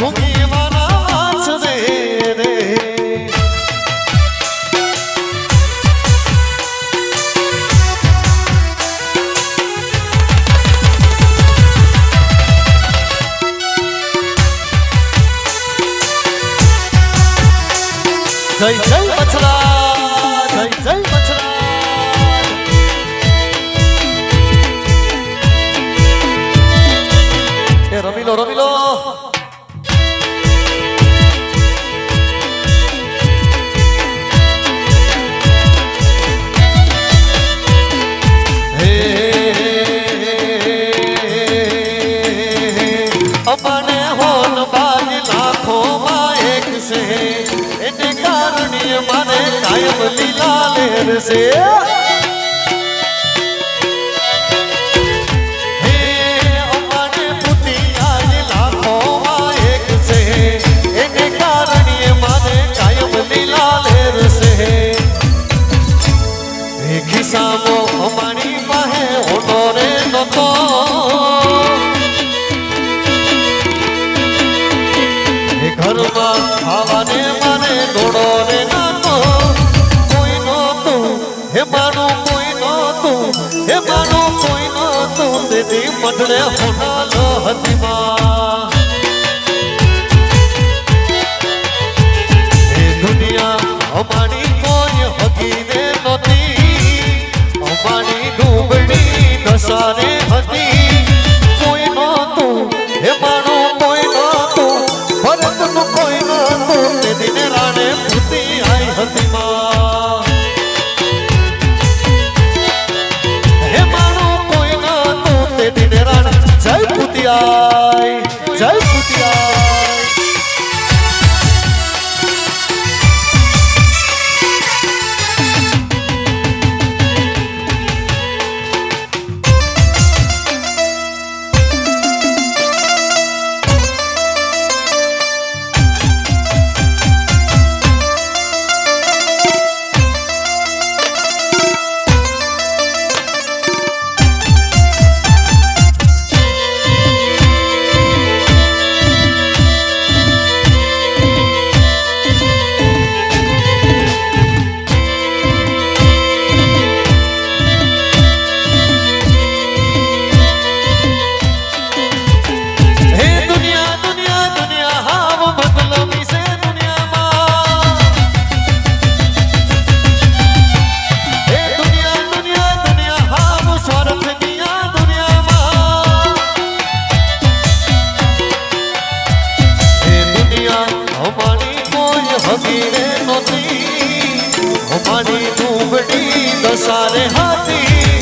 주먹 você. વડણે હોનાલો હતીમાં. એ દુનિયા અમારી કોઈ હકીને નહોતી. અમારી ડૂબડી દશાને હતી. અમારી કોઈ હગીરે નહોતી. અમારી ડુંગળી દસારે હતી.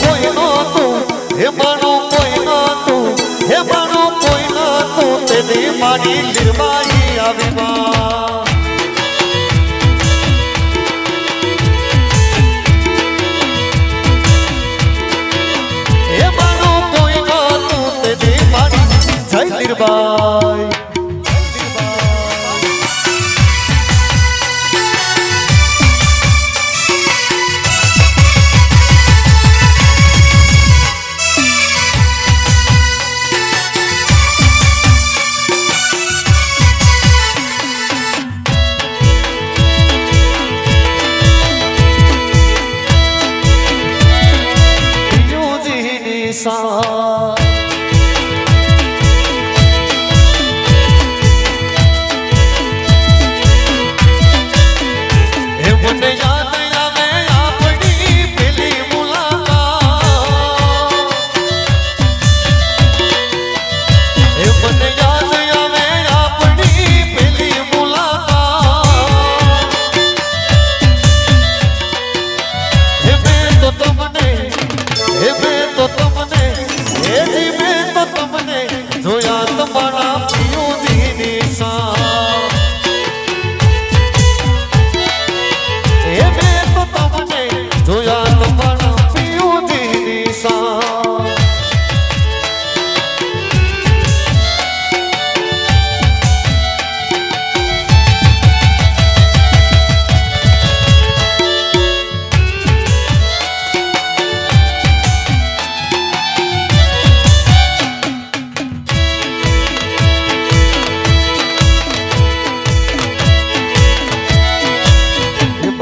કોઈ નહોતું હે મારું કોઈ નહોતું. હે મારું કોઈ નહોતું, તેની મારી નિર્માઈ આવી Bye.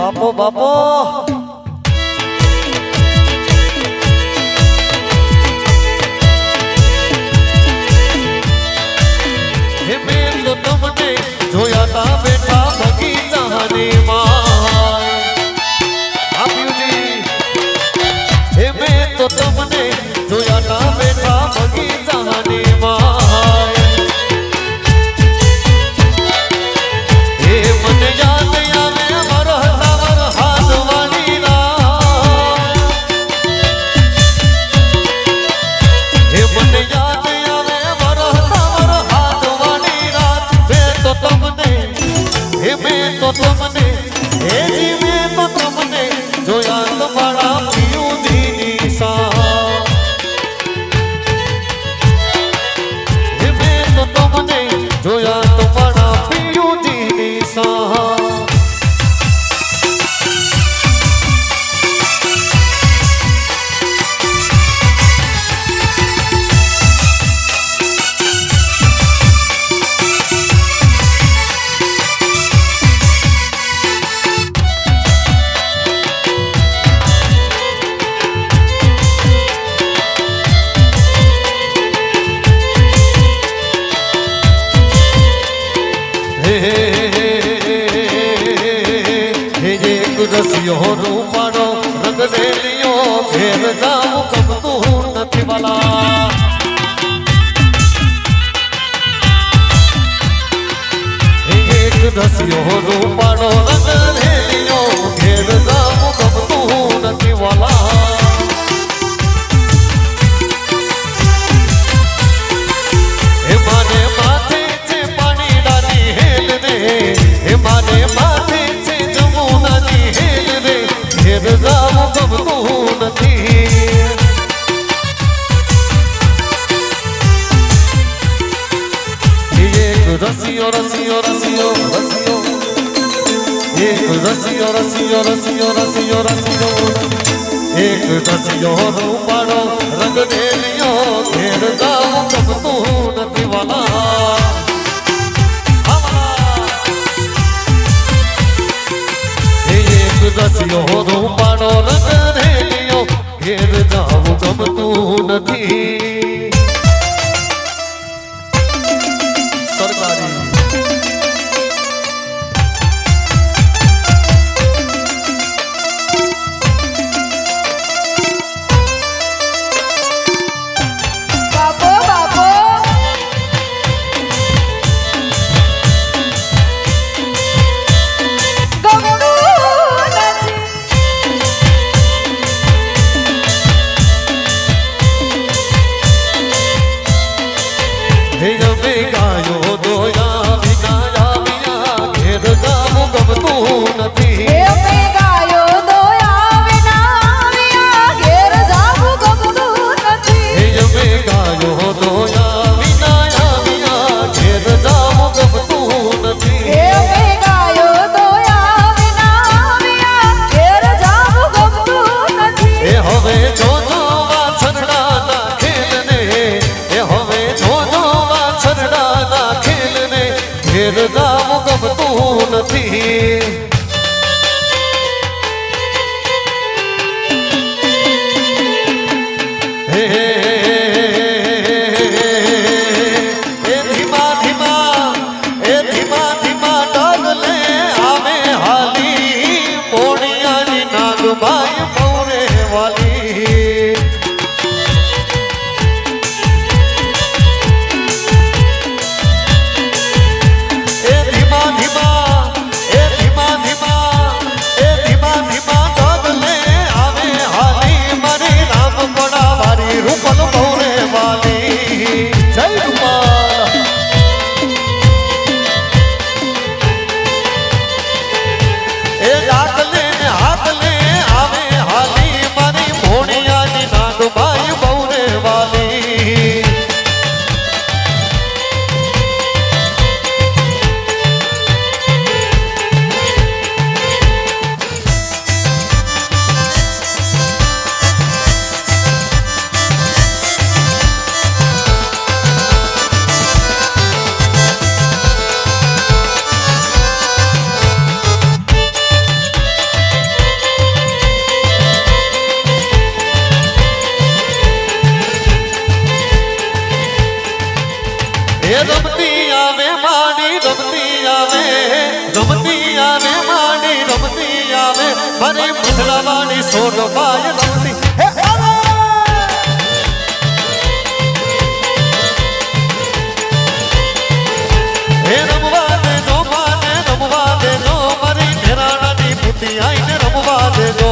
બાપો બાપો sevda રસિયો રસિયો રસિયો રસિયો એક રસિયો રૂપાળો રંગ ડેલિયો ઘેર જાઉં ગમતું નથી વાલા રસિયો રૂપાળો રંગ ડેલિયો ઘેર જાઉં ગમતું નથી રમે ગા here મારી વિઠલાવાની સોરબાય નહોતી હે રમવા દે દો માને, રમવા દે દો મારી ઘેરાણાની ફૂટી આઈને રમવા દે દો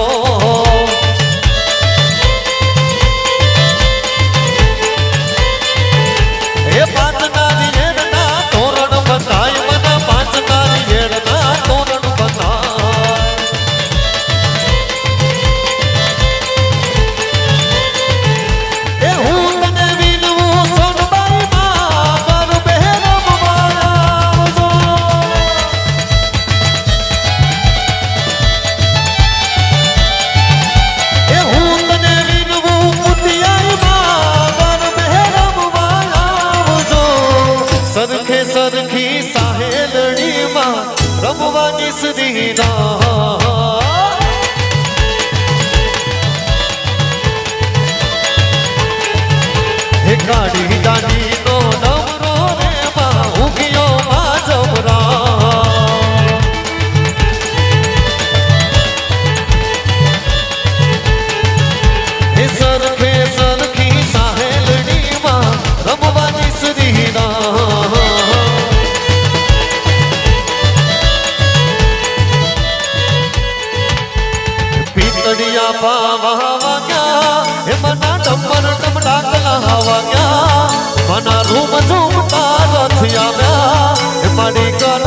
બડિયા પાવા વાગ્યા હે મના ડમર ડમ ડાકલા વાગ્યા. મના રૂમ ઝૂમ તારથી આવ્યા હે મારી કર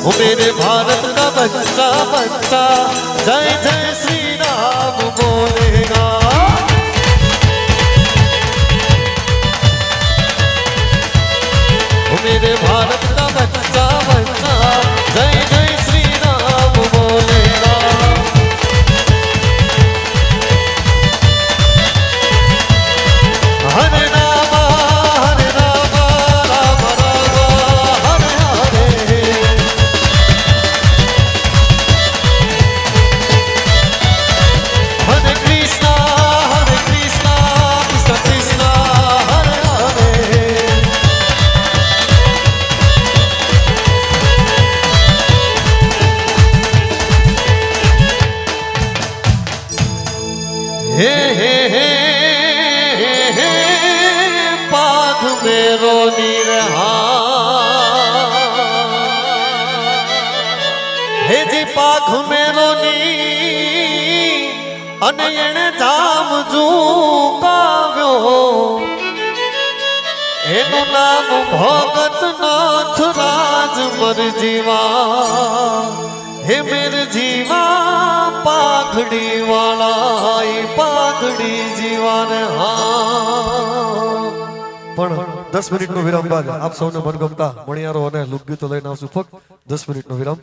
ओ मेरे भारत का बच्चा बच्चा जय जय श्री राम बोलेगा ओ मेरे હેજી પાખ મેલોની અને એણે જામ ઝૂકાવ્યો. એનું નામ ભગત નાથ રાજ મર જીવા હે મેર જીવા પાઘડી વાળા પાખડી જીવાને હા પણ દસ મિનિટનો વિરામ બાદ આપ સૌને મનગમતા મણિયારો અને લુકગીતો લઈને આવશું. ફક્ત દસ મિનિટનો વિરામ.